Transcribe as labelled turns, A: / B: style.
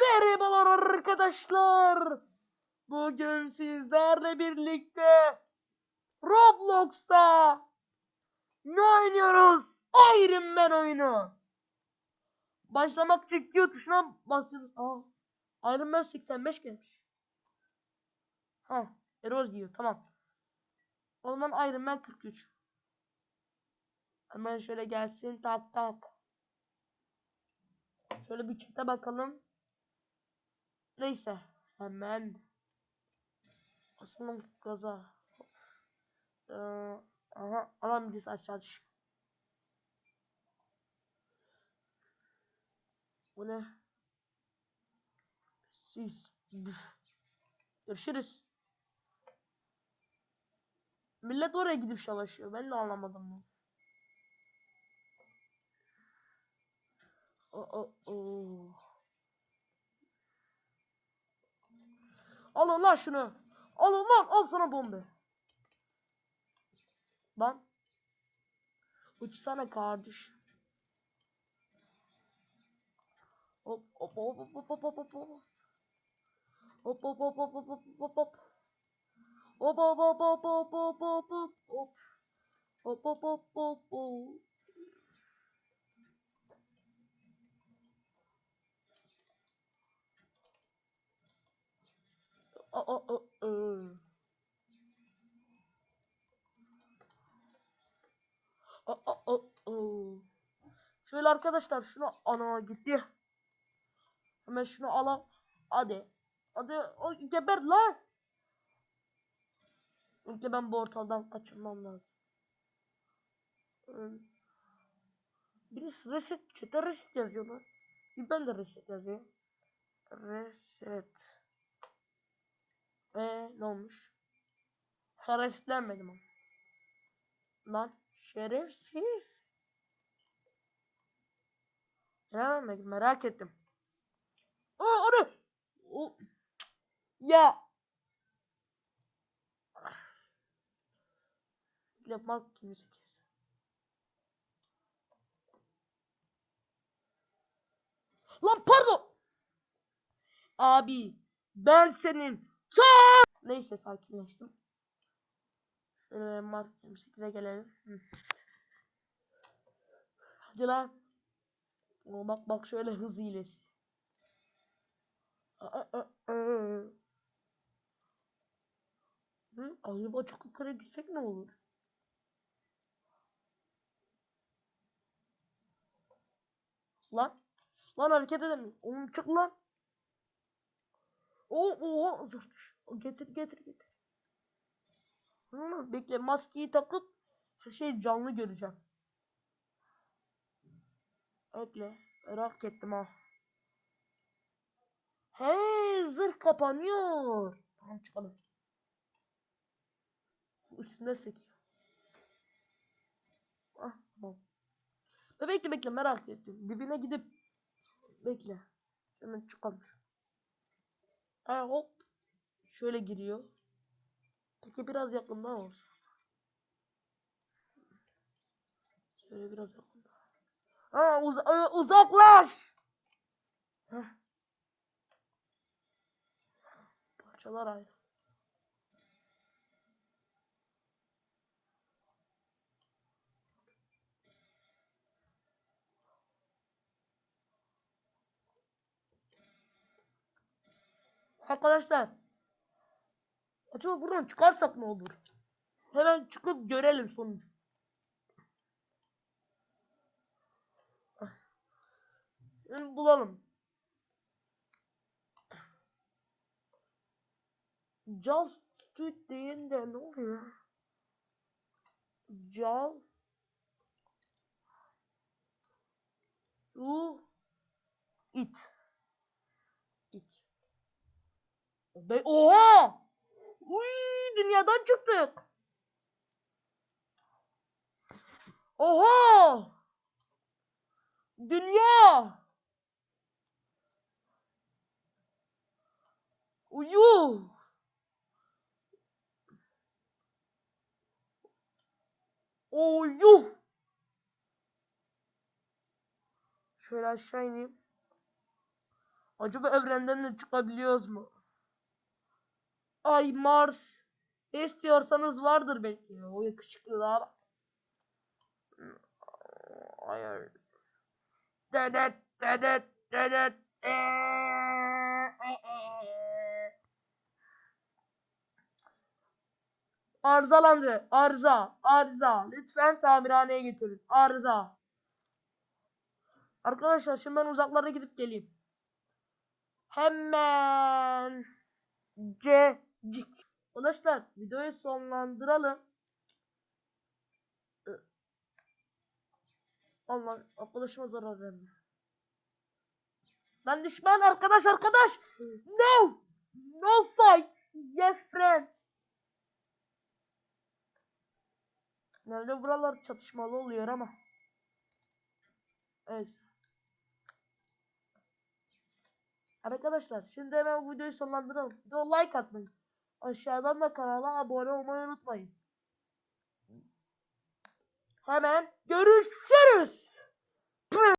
A: Merhabalar arkadaşlar. Bugün sizlerle birlikte Roblox'ta ne oynuyoruz? Iron Man oyunu. Başlamak için Q tuşuna basıyoruz. Aa, Iron Man 85 gelmiş. Ha, Eroz diyor. Tamam. O zaman Iron Man 43. Hemen şöyle gelsin. Tak tak. Şöyle bir çete bakalım. Neyse. Hemen. Basalım gaza. Ee, aha. Alan birisi aşağı düş. Bu ne? Siz. Görüşürüz. Millet oraya gidip savaşıyor. Ben de anlamadım bunu. O, o, o. Alın lan şunu. Alın lan al sana bomba. Lan. Uçsana kardeş. Hop hop hop hop hop hop hop hop. Hop hop hop hop hop hop hop. Hop hop hop hop hop hop hop hop. Hop hop hop hop hop. O o o o. O o o. Şöyle arkadaşlar şunu ana gitti. Hemen şunu alalım. Hadi. Hadi o geber lan. İlk ben bu ortadan kaçırmam lazım. Ee, Birisi reset çete reset yazıyorlar. Bir ben de reset yazıyorum. Reset. Ee ne olmuş? Ha resetlenmedim ama. Lan şerefsiz. Göremedim merak ettim. Aa onu. O... Ya. Yapmak 28. Lan pardon. Abi ben senin Neyse sakinleştim. Şöyle Mark 28'e gelelim. Hı. Hadi lan. O bak bak şöyle hız hilesi. Hı? Acaba çok yukarı gitsek ne olur? Lan. Lan hareket edemiyorum. Oğlum çık lan. Oo, oo, zırt. Getir getir getir. Hı, bekle maskeyi takıp her şeyi canlı göreceğim. Bekle. Merak ettim ha. He zırh kapanıyor. Tamam çıkalım. Üstüne sekiyor. Ah tamam. Bekle bekle merak ettim. Dibine gidip bekle. Hemen çıkalım. Ha hop. Şöyle giriyor. Peki biraz yakından olsun. Şöyle biraz yakından. Ha uz uzaklaş. Heh. Parçalar ayrı. Arkadaşlar. Acaba buradan çıkarsak ne olur? Hemen çıkıp görelim sonucu. Şimdi bulalım. Just Street deyince ne oluyor? Cal Su It Be Oha! Uy, dünyadan çıktık. Oha! Dünya! Uyu! Oyu! Şöyle aşağı ineyim. Acaba evrenden de çıkabiliyoruz mu? Ay Mars. İstiyorsanız vardır belki. O yakışıklılığa bak. Ay ay. Dedet dedet dedet. Eee, e, e. Arızalandı. Arıza. Arıza. Lütfen tamirhaneye getirin. Arıza. Arkadaşlar şimdi ben uzaklara gidip geleyim. Hemen. C. Cik. Arkadaşlar videoyu sonlandıralım. Allah arkadaşıma zarar verme. Lan düşman arkadaş arkadaş. No. No fight. Yes friend. Nerede buralar çatışmalı oluyor ama. Evet. Arkadaşlar şimdi hemen bu videoyu sonlandıralım. Bir de like atmayı. Aşağıdan da kanala abone olmayı unutmayın. Hemen görüşürüz.